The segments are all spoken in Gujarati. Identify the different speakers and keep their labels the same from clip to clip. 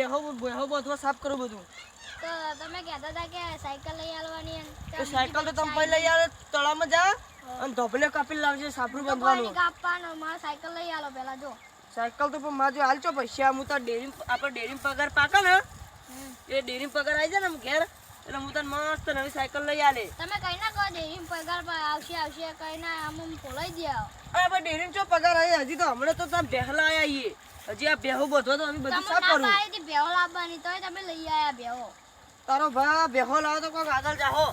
Speaker 1: બેહો બેહો બધું સાફ કરું બધું.
Speaker 2: તો તમે કહેતા હતા કે સાયકલ લઈ આવવાની તો
Speaker 1: સાયકલ તો તમે પહેલા લઈ આવો તળાવમાં જા અને ધોબલે કાપી લાવજે સાપરું
Speaker 2: તો
Speaker 1: બાંધવાનું.
Speaker 2: કાપવાનું મારે સાયકલ લઈ આવો પહેલા જો.
Speaker 1: સાયકલ તો પણ મારે જો હાલચો પૈસા હું તો ડેરી આપણે ડેરી પગાર પાકે ને એ ડેરી પગાર આવી જાય ને ઘેર એટલે હું તને મસ્ત નવી સાયકલ લઈ આલે.
Speaker 2: તમે કઈ ના કહો ડેરી પગાર આવશે આવશે કઈ ના આમ ખોલાઈ દે.
Speaker 1: અરે ભાઈ ડેરી ચો પગાર આવી હજી તો હમણાં તો તમે બેહલા આયા છીએ. હજી આ બેહો બધો તો અમે બધું સાફ કરું.
Speaker 2: તમારે ભેહો લાવવાની તોય તમે લઈ આયા બેહો.
Speaker 1: તારો ભા બેહો લાવો તો કોક આગળ જાહો.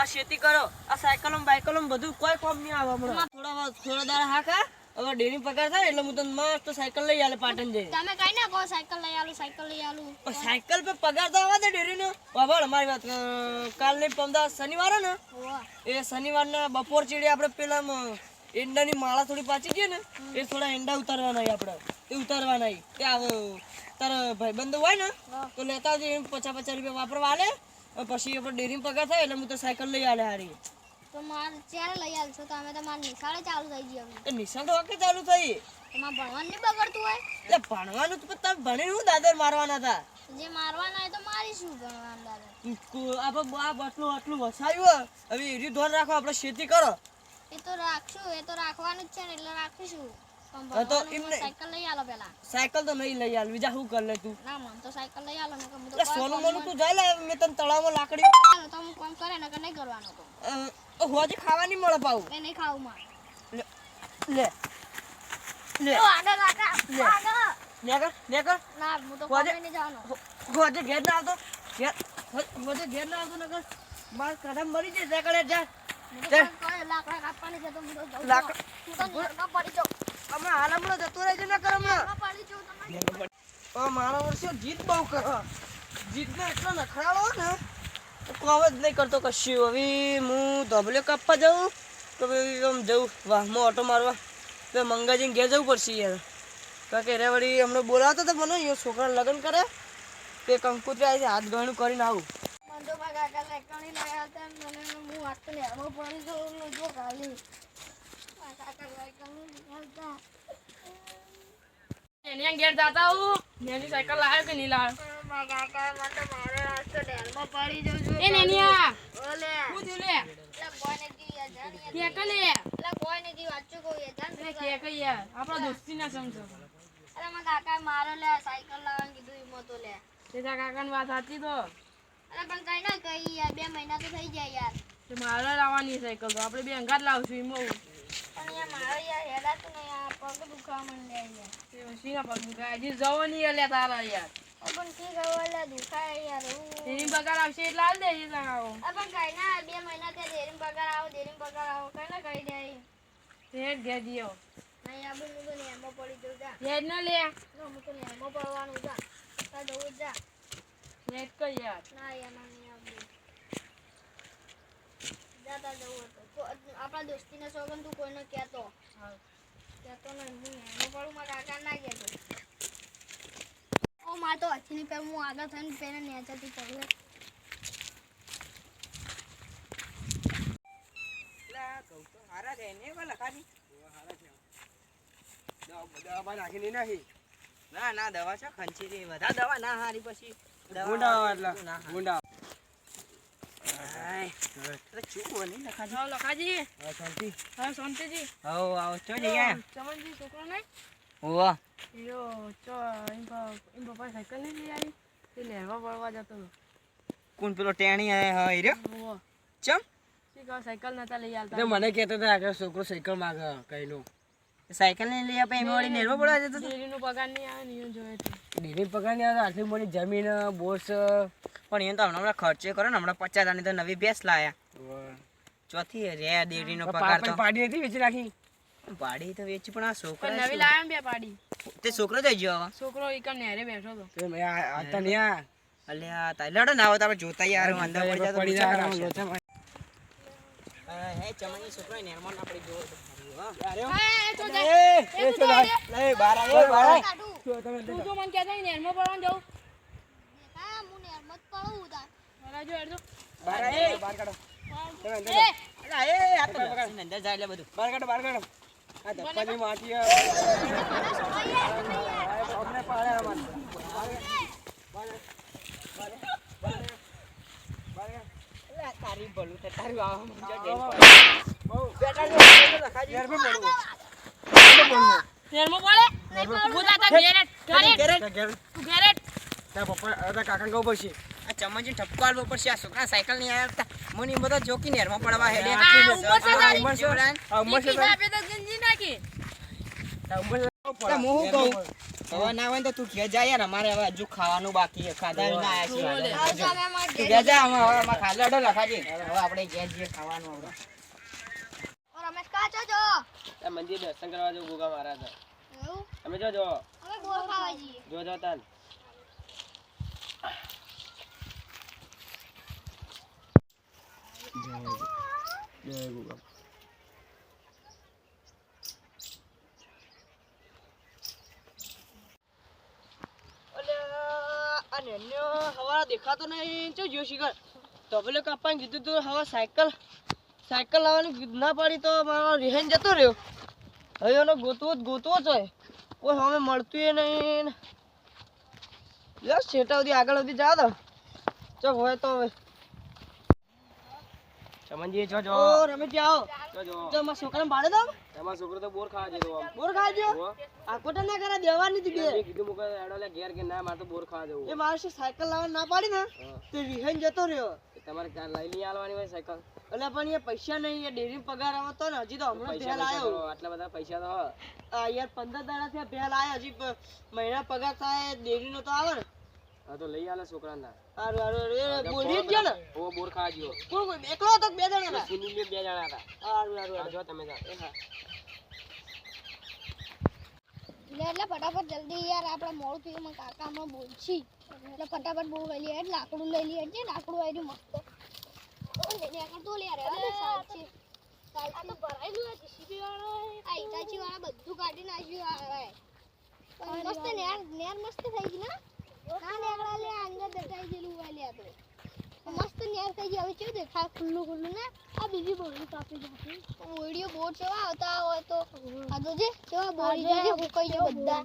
Speaker 1: આ ખેતી કરો આ સાયકલો બાયકલો બધું કોઈ કોમ નહીં આવે હમણાં. થોડા થોડા દાડા હાકા હવે ડેરી પગાર થાય એટલે હું તને મસ્ત સાયકલ લઈ આલે પાટણ જઈ
Speaker 2: તમે કઈ ના કહો સાયકલ લઈ આલું સાયકલ લઈ આલું.
Speaker 1: સાયકલ પર પગાર તો આવે ડેરી નો બાબા મારી વાત કાલ કાલની પમદા શનિવાર ને? એ શનિવાર ના બપોર ચીડી આપણે પેલા ઈંડા ની માળા થોડી પાછી ગઈ ને એ થોડા એંડા ઉતારવાના આપણે. એ ઉતારવાના કે એ આવો તારા ભાઈબંધો હોય ને તો લેતા આવજે પચાસ પચાસ રૂપિયા વાપરવા આલે પછી આપણે ડેરીમાં પગાર થાય એટલે હું તો સાયકલ લઈ આલે હારી.
Speaker 2: તો મારે ક્યારે લઈ આલશો? તો અમે તો મારે નિશાળે ચાલુ થઈ ગઈ હવે
Speaker 1: એ નિશાન તો વાકે ચાલુ થઈ.
Speaker 2: એમાં ભણવાનું નહીં બગડતું હોય?
Speaker 1: એટલે ભણવાનું તો તમે ભણી હું દાદર મારવાના હતા?
Speaker 2: જે મારવાના હોય તો મારીશું ભણવાનું
Speaker 1: દાદર? આપણે આ આટલું આટલું વસાયું હવે એરી ધોન રાખો આપણે ખેતી કરો.
Speaker 2: એ તો રાખશું એ તો રાખવાનું જ છે ને એટલે રાખીશું.
Speaker 1: તો એમને-
Speaker 2: સાયકલ લઈ આલો પેલા.
Speaker 1: સાયકલ તો નહીં લઈ આલ બીજા શું કર લે તું?
Speaker 2: ના મમ તો સાયકલ લઈ આલો ને કે હું તો
Speaker 1: સોનું મોનું તું જાય લે મેં તને તળાવમાં લાકડી
Speaker 2: તો હું કોમ કરે ને કે નહીં કરવાનું તો.
Speaker 1: હોજે ખાવાની મળે પાઉ.
Speaker 2: એ નહીં ખાવું માં
Speaker 1: લે લે લે.
Speaker 2: આગળ આગળ આગળ.
Speaker 1: નેકર નેકર.
Speaker 2: ના હું તો કોમ નહીં જવાનો.
Speaker 1: હોજે ઘેર ના આવતો. ઘેર હોજે ઘેર ના આવતો નકર. માર કદમ મરી ત્યાં કણે જા.
Speaker 2: હું લાકડા કાપવાની છે તો હું તો જઉં
Speaker 1: લાકડા-.
Speaker 2: હું પડી જાઉં.
Speaker 1: હમણાં હાલ હમણાં જતો રહેજો ને કર હમણાં
Speaker 2: જાઉં
Speaker 1: વર્ષે જીત બહુ કરે જીતને એટલો નખરાળો ને કોમ જ નહીં કરતો કશું. હવે હું ધોબલે કાપવા જાઉં, તો આમ જવું વાહમાં ઓટો મારવા. મંગાજીને ઘેર જવું પડશે યાર. કારણ કે રે વળી હમણાં બોલાવતો તો મને એ છોકરાને લગ્ન કરે. તે કંકુતરી આવી હાથ ગણું કરીને આવું.
Speaker 2: મારા કાકા લેકણી લઈ આવતા મને હું આટલે નેરમાં પડી જો ખાલી મારા કાકા લેકણી લઈ આવતા
Speaker 3: એની ઘેર જતા હું એની સાયકલ લાવ્યો કે નહીં લાવ્યો?
Speaker 2: કાકા
Speaker 3: દોસ્તી ના સમજો
Speaker 2: અરે મારા કાકા મારો લે સાયકલ લાવવાનું કીધું એમાં તો લે
Speaker 3: તે કાકાની વાત સાચી તો.
Speaker 2: અરે પણ કઈ ના કઈ યાર. બે મહિના તો થઈ જાય યાર.
Speaker 3: મારે લાવવાની સાયકલ તો. આપણે બે અંગાત લાવશું એમાં
Speaker 2: યાર ના
Speaker 3: યાર?
Speaker 2: ના યાર ના નહીં આવતું. જા જવું હોય તો કો- આપણા દોસ્તીને સોગન તું કોઈને કહેતો. કહેતો નહીં હું પણ મારા કાકા ના કહેતો ઓ મારે તો હથીની પેર હું આગળ થઈને પેને નેચાથી પગલે
Speaker 4: ના ના દવા છે ખંચી વધારે દવા ના હારી પછી.
Speaker 1: ગુંડા એટલા. ગુંડા.
Speaker 4: કોણ પેલો ટેણી
Speaker 3: ઓહો.
Speaker 4: ચમ
Speaker 3: સાયકલ નતા લઈ આવતા
Speaker 1: મને કેતો હતો આગળ છોકરો સાયકલ માગે કઈનું
Speaker 4: સાયકલ ને લઈ આપે એમાં વળી નેરવો પડવા જતો ડેરી
Speaker 3: નું પગાર નહીં આવે ને છે
Speaker 1: ડેરી પગાર નહીં આવે આટલી મોટી જમીન બોસ
Speaker 4: પણ એ તો હમણાં ખર્ચે કરો ને હમણાં પચાસ હજારની તો નવી ભેંસ લાયા. ચોથી રે દેડીનો પગાર તો.
Speaker 1: પાડી હતી વેચી રાખી
Speaker 4: પાડી તો વેચી પણ આ છોકરા
Speaker 3: નવી લાયા બે પાડી.
Speaker 4: તે છોકરો થઈ ગયો હવે
Speaker 3: છોકરો એકમ નેરે બેઠો
Speaker 1: તો મેં આ- નહીં આ.
Speaker 4: અલ્યા તારે લડો ના આવે જોતા યાર હું અંદર પડી જાય તો
Speaker 1: પડી જાય
Speaker 4: હા, ચમની છોકરો નેરમાં ના પડી જોવો તો
Speaker 3: એ, તો જા.
Speaker 1: એ,
Speaker 3: એ
Speaker 1: એ
Speaker 3: તું
Speaker 1: તો
Speaker 3: જા.
Speaker 1: ભાઈ.
Speaker 3: રે.
Speaker 4: લઈ બહાર આવ, બહાર આવ.
Speaker 1: જો
Speaker 3: તું તો મને કહેતા કે નેરમાં પડવાનું જવું.
Speaker 2: જ પડું તા
Speaker 3: મારા જો હેડજો.
Speaker 4: બહાર આવ,
Speaker 1: બહાર કાઢો તમે અંદર
Speaker 3: એ,
Speaker 4: અલા, એ, આ તો અંદર જાય એટલે બધું.
Speaker 1: બહાર કાઢો બહાર કાઢો આ ધક્કાની માટી આ. આ અમને પાડે આ માટી.
Speaker 4: એટલે આ તારી ભલું થાય, તારું આવા મંજો જઈને
Speaker 3: આવા.
Speaker 4: પડે.
Speaker 3: બહુ
Speaker 4: બેટા જો, બેટા લખાજી.
Speaker 3: માં પડવું. ઘેરમાં પડવું.
Speaker 4: ઘેરે જ.
Speaker 3: ઘેર- ઘેર. તારા પપ્પા તારા કહું પડશે
Speaker 4: આ ચમચી ઠપકો આલવો પડશે. આ છોકરા સાયકલ નહીં આવતા મને બધો જોકી નેરમાં પડવા હેડે.
Speaker 3: આ ઉંમર છે.
Speaker 4: ઉંમર છે તારી.
Speaker 3: આ ઉંમર છે તારી. આ ઉંમર છે
Speaker 4: તો હું કહું? હવે ના હોય તો તું ઘેર જા યાર. અમારે હવે હજુ ખાવાનું બાકી છે. ખાધા વિના આયા
Speaker 2: છે અમે
Speaker 4: તું
Speaker 2: ઘેર.
Speaker 4: જા. અમે હવે અમારે ખાધા અડો લખાજી. હવે આપણે ઘેર જઈએ ખાવાનું હવે.
Speaker 2: રમેશ કા છો જો?
Speaker 3: મંદિર દર્શન કરવા જો ગોગા મહારાજ. તમે જો જો.
Speaker 2: અમે બોર ખાવા જઈએ.
Speaker 3: જો જો તાન. જય ગોગા
Speaker 1: અલ્યા, આ દેખાતો નહીં તો પેલે કાપાને કીધું તું હવે સાયકલ સાયકલ લાવવાની ના પડી તો મારો રિહાઈન જતો રહ્યો. હવે એનો ગોતવો ગોતવો જ હોય. કોઈ હવે મળતું નહીં. યાર છેટા આગળ સુધી જા દો ચો હોય તો હવે
Speaker 3: ચમનજી જો જો.
Speaker 1: ઓ રમેશ આવો.
Speaker 3: જો જો.
Speaker 1: તો મારા છોકરાને ભાડે દો.
Speaker 3: તમાર છોકરો તો બોર ખાવા જતો આમ.
Speaker 1: બોર ખાવા
Speaker 3: જુઓ.
Speaker 1: આ કોટા ના કરે દેવાની હતી બે.
Speaker 3: મેં કીધું મુકે એડો લે ઘેર કે ના માર તો બોર ખાવા જવું
Speaker 1: એ મારે શું સાયકલ લાવવા ના પાડી ને. તે રિહાઈન જતો રહ્યો.
Speaker 3: તમારે ત્યાં લઈ લઈ આલવાની હોય સાયકલ?
Speaker 1: એટલે પણ એ પૈસા નહીં એ ડેરી પગાર આવતો ને હજી તો હમણાં
Speaker 3: ભેલ
Speaker 1: આવ્યો.
Speaker 3: આટલા બધા પૈસા તો.
Speaker 1: આ યાર પંદર દાડા થયા ભેલ આવ્યો હજી મહિના પગાર થાય ડેરી નો તો આવે ને.
Speaker 3: હા તો લઈ આલે છોકરાના
Speaker 1: હારું હારું એ બોલી જ ગયો ને.
Speaker 3: ઓ બોરખા આજો
Speaker 1: કોણ કોઈ એકલો હતો બે જણા હતા?
Speaker 3: સુનિલ બે જણા હતા.
Speaker 1: હારું હારું
Speaker 3: આજો તમે જા
Speaker 2: એટલે એટલે ફટાફટ જલ્દી યાર આપણે મોડું થયું મને કાકા હમણાં બોલછી એટલે ફટાફટ બહુ લઈ લઈએ લાકડું લઈ લઈએ છે લાકડું આવ્યું મસ્ત. આગળ તો લે રે સાચી આ તો ભરાયેલું છે જીસીબી વાળો આ ઇટાચી વાળા બધું કાઢી નાખ્યું આ મસ્ત નેર નેર મસ્ત થઈ ગઈ ના? ના નેકળા લે અંદર દટાઈ ગયેલું હોય લે આ તો મસ્ત નેર થઈ ગઈ. હવે કેવું દેખાય ખુલ્લું ખુલ્લું ને? આ બીજી કાપી વીડિયો બહુ કેવા આવતા હોય તો આ તો જે કેવા બધા.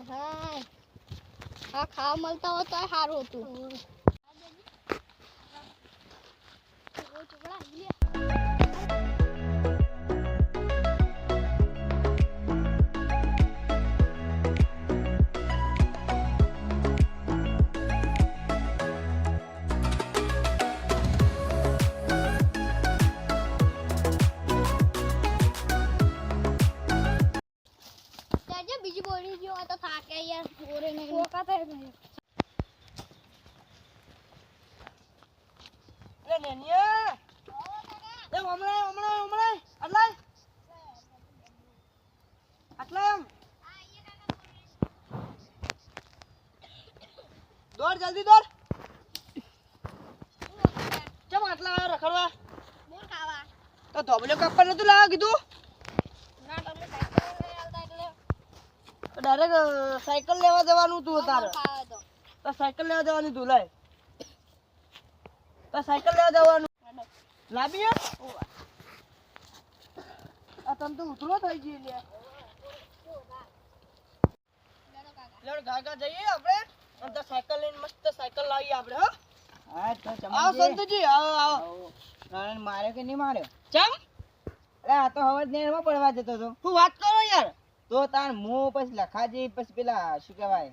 Speaker 2: હા હા ખાવા મળતા હોય તો સારું હતું. જાજે.
Speaker 1: એ નેનિયા. એ, હમણાં હમણાં હમણાં. આટલા આટલા એમ? દોડ, જલ્દી દોડ. કેમ આટલા આવ્યો રખડવા? તો ધોબલે કાપવા નતું લાવવા કીધું? ડાયરેક્ટ સાયકલ લેવા જવાનું તું તારે. સાયકલ લેવા જવાની તું, લાય. તો સાયકલ લેવા જવાનું. લાવી આ તમ તો ઉતરો થઈ ગઈ લે લેડ ગાગા જઈએ આપણે? અને તો સાયકલ લઈને મસ્ત સાયકલ લાવીએ આપણે હો.
Speaker 4: હા તો
Speaker 1: આવો
Speaker 4: ચમનજી.
Speaker 1: આવો આવો.
Speaker 4: આવો. નારાયણ માર્યો કે નહીં માર્યો
Speaker 1: ચમ?
Speaker 4: અરે આ તો હવે નેરમાં પડવા જતો હતો.
Speaker 1: તું વાત કરો યાર?
Speaker 4: તો તાર મું પછી લખાજી પછી પેલા શું કહેવાય?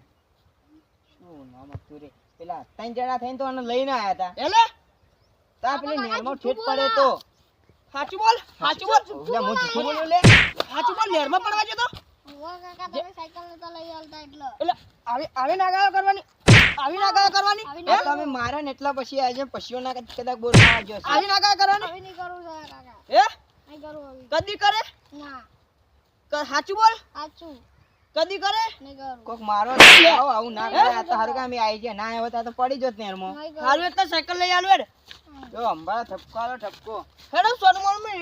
Speaker 4: શું નામ હતું રે? પેલા ત્રણ જણા થઈને તો લઈને આયા હતા.
Speaker 1: એટલે
Speaker 4: તાર પેલી નેરમાં પડે તો.
Speaker 1: સાચું બોલ સાચું બોલ.
Speaker 4: એટલે હું જૂઠું બોલ્યો લે.
Speaker 1: સાચું બોલ નેરમાં પડવા જતો
Speaker 2: હુવા કાકા તમે સાયકલ નતા લઈ આવતા એટલે.
Speaker 1: આવી આવી નાગાયો કરવાની. આવી નાગાયો કરવાની.
Speaker 4: તમે માર્યો ને એટલા પછી આજે પશુઓ ના કદાચ બોર ખાવા
Speaker 1: આવી નાગાયો કરવાની.
Speaker 2: હવે નહીં કરું કાકા.
Speaker 1: હે?
Speaker 2: નહીં કરું
Speaker 1: કદી કરે?
Speaker 2: ના.
Speaker 1: સાચું બોલ.
Speaker 2: સાચું
Speaker 1: કદી કરે?
Speaker 4: કોક મારો આવો આવું ના કરે આ તો હારું કામ આવી ગયા. ના આવ્યો તો પડી જોત
Speaker 2: નહીં કરું.
Speaker 1: હારું એટલે સાયકલ લઈ આલવે હેડ.
Speaker 4: જો અંબા ઠપકો ઠપકો.
Speaker 1: હેડો સોનમોલમાં